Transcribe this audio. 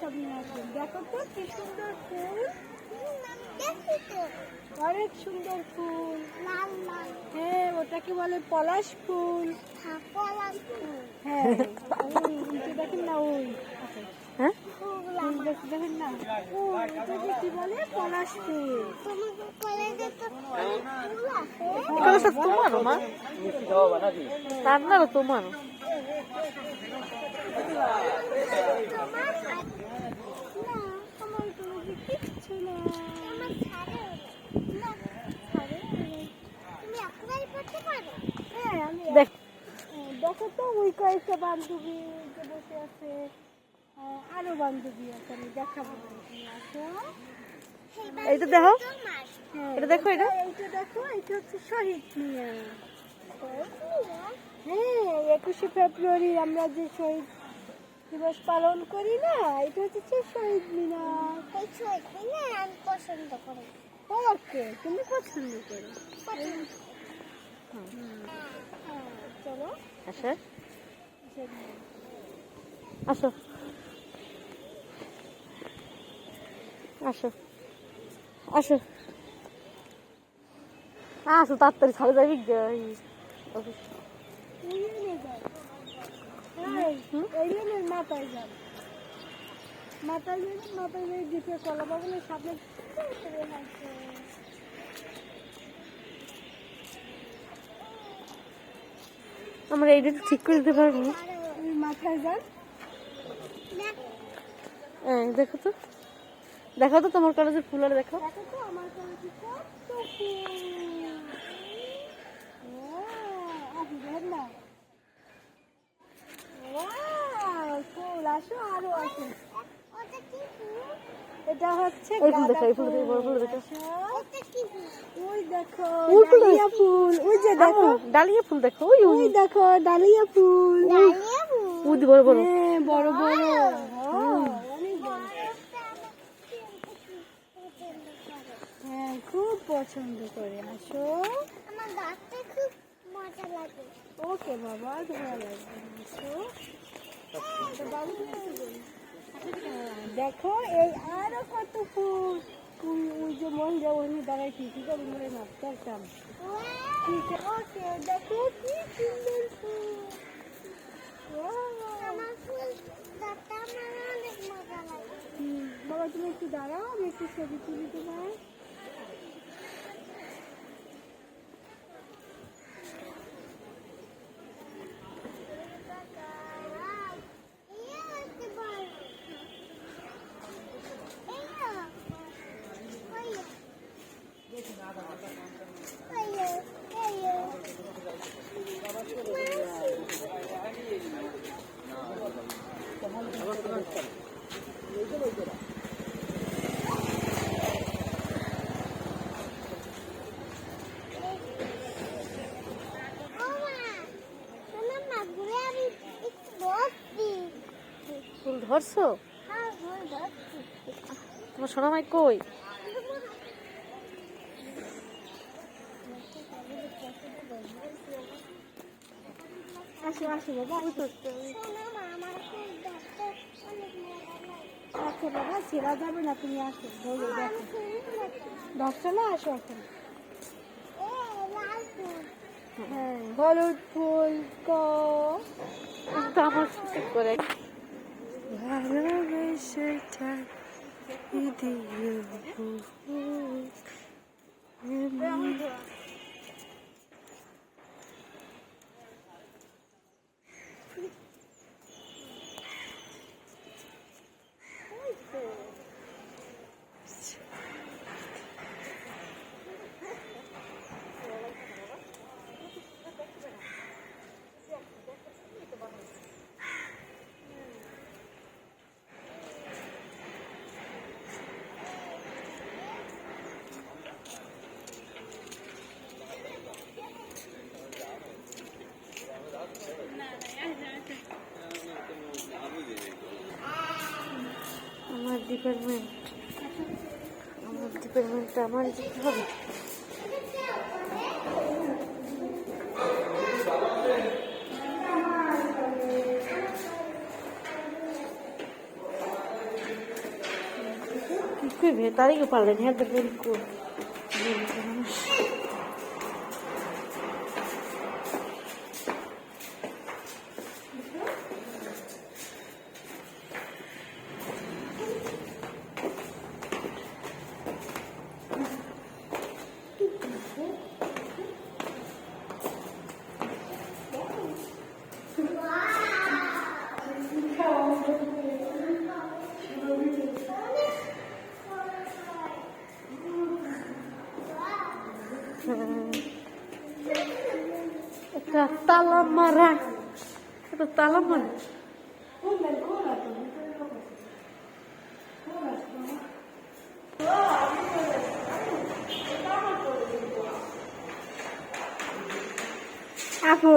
সব নিয়ে আসবেন দেখো তো কি সুন্দর ফুল। অনেক সুন্দর ফুল। লাল লাল হ্যাঁ ওটাকে বলে পলাশ ফুল। হ্যাঁ দেখেন না ওই। হ্যাঁ? ফুল দেখেন না? ওই ওটাকে কি বলে? পলাশ ফুল। তোমাকে কলেজে তো ফুল আছে এগুলো তোমার মা? তার না তোমার। তোমার না আমার কলেজে কিচ্ছু না আমার ছাড়ে না ছাড়ে তুমি একেবারে পড়তে পারো হ্যাঁ আমি দেখ হ্যাঁ, দেখো তো কয়েকটা বান্ধবী যে বসে আছে আরও বান্ধবী আছে আমি দেখাবো। এইটা দেখো। হ্যাঁ, এটা দেখো এটা। এইটা দেখো এটা হচ্ছে শহীদ মিয়া। হ্যাঁ একুশে ফেব্রুয়ারি আমরা যে শহীদ দিবস পালন করি না এটা হচ্ছে শহীদ মিনার। এই ছয়টি না আমি পছন্দ করি। ওকে তুমি পছন্দ করো। হ্যাঁ, চলো। আসো সেদিন। আসো। আসো। আসো। আসো, তাড়াতাড়ি ছাড়ে যাবি? মাথায় যান মাথায় যাবেন মাথায় যাই দিকে কলা বাগানের সামনে চলে আসবে। আমরা এইটা তো ঠিক করে দিতে পারব। মাথায় যান হ্যাঁ দেখো তো। দেখো তো তোমার কলেজের ফুল আর দেখো আসি আরও, আসো। এটা হচ্ছে এই ফুল দেখো, এই ফুল দেখো, বড় ফুল দেখো। আসো। ওটা কি ফুল ওই দেখো ফুল ফুল ডালিয়া ফুল ওই যে দেখো দেখো। ডালিয়া ফুল দেখো ওই ওই। ওই দেখো ডালিয়া ফুল। ডালিয়া ফুল উদি বড় বড়। হ্যাঁ বড় বড়। হ্যাঁ, খুব পছন্দ করে আসো। আমার গাছটা খুব মজা লাগে। ওকে বাবা ভালো লাগবে আসো। বাবু দেখো এই আরও কত ফুল। ওই যে মন ওখানে দাঁড়ায় কি কি করে মনে নাচতে পারতাম ঠিক আছে দেখো কি সুন্দর ফুল। বাবা তুমি একটু দাঁড়াও আমি একটু ছবি তুলি তোমার ধরছো? হ্যাঁ তোমার সোনা মাই কই বাবা আচ্ছা বাবা ছেড়া যাবে না তুমি আসো না আসো এখন। এ লাল ফুল। হ্যাঁ হলুদ ফুল। ক তো আমার সাথে করে ভালোবেসেটা আমার ডিপার্টমেন্ট আমার ডিপার্টমেন্টটা আমার যেতে হবে Qui তারই পারলেন হ্যাঁ দেখবেন একটা তালা মারা। একটা তালা মারা আপু